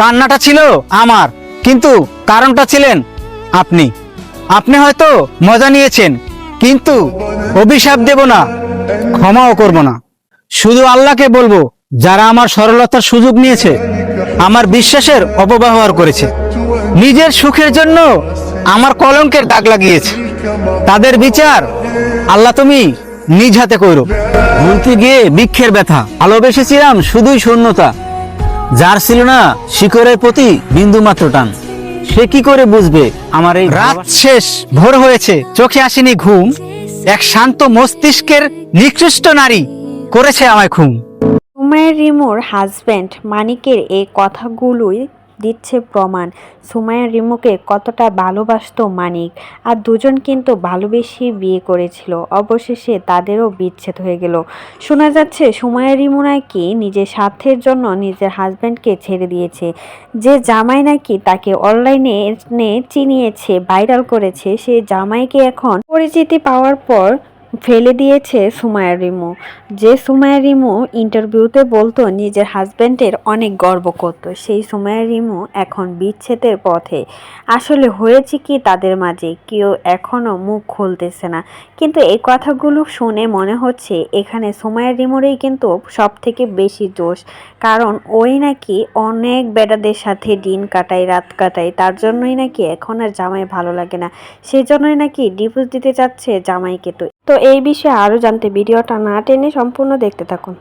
কান্নাটা ছিল আমার, কিন্তু কারণটা ছিলেন আপনি। আপনি হয়তো মজা নিয়েছেন, কিন্তু অভিশাপ দেব না, ক্ষমাও করব না। শুধু আল্লাহকে বলব, যারা আমার সরলতার সুযোগ নিয়েছে, আমার বিশ্বাসের অপব্যবহার করেছে। নিজের সুখের জন্য আমার কলঙ্কের দাগ লাগিয়েছে। তাদের বিচার আল্লাহ তুমি নিজ হাতে করো ভুলতে গিয়ে বৃক্ষের ব্যথা। ভালোবেসেছিলাম শুধুই শূন্যতা। যার ছিল না শিখরের প্রতি বিন্দু মাত্র টান। সে কি করে বুঝবে আমার এই রাত শেষ ভোর হয়েছে চোখে আসেনি ঘুম। এক শান্ত মস্তিষ্কের নিকৃষ্ট নারী করেছে আমায় খুন সুমাইয়া হাজবেন্ড হাজব্যান্ড মানিকের এই কথাগুলোই দিচ্ছে প্রমাণ। সুমায়া রিমুকে কতটা ভালোবাসতো মানিক। আর দুজন কিন্তু ভালোবেসে বিয়ে করেছিল। অবশেষে তাদেরও বিচ্ছেদ হয়ে গেল। শোনা যাচ্ছে সুমায়া রিমু নাকি নিজের স্বার্থের জন্য নিজের হাজব্যান্ডকে ছেড়ে দিয়েছে। যে জামাই নাকি তাকে অনলাইনে চিনিয়েছে ভাইরাল করেছে সেই জামাইকে এখন পরিচিতি পাওয়ার পর ফেলে দিয়েছে সুমায়া রিমু। যে সুমায়া রিমু ইন্টারভিউতে বলতো, নিজের হাজব্যান্ডের অনেক গর্ব করত। সেই সুমায়া রিমু এখন বিচ্ছেদের পথে। আসলে হয়েছে কি তাদের মাঝে? কেউ এখনও মুখ খুলতেছে না। কিন্তু এই কথাগুলো শুনে মনে হচ্ছে এখানে সুমায়া রিমুরই কিন্তু সব থেকে বেশি দোষ। কারণ ওই নাকি অনেক বেটাদের সাথে দিন কাটায়, রাত কাটায়। তার জন্যই নাকি এখন আর জামাই ভালো লাগে না। সেই জন্যই নাকি ডিভোর্স দিতে চাচ্ছে জামাইকে তো। তো এই বিষয়ে আরও জানতে ভিডিওটা না টেনে সম্পূর্ণ দেখতে থাকুন।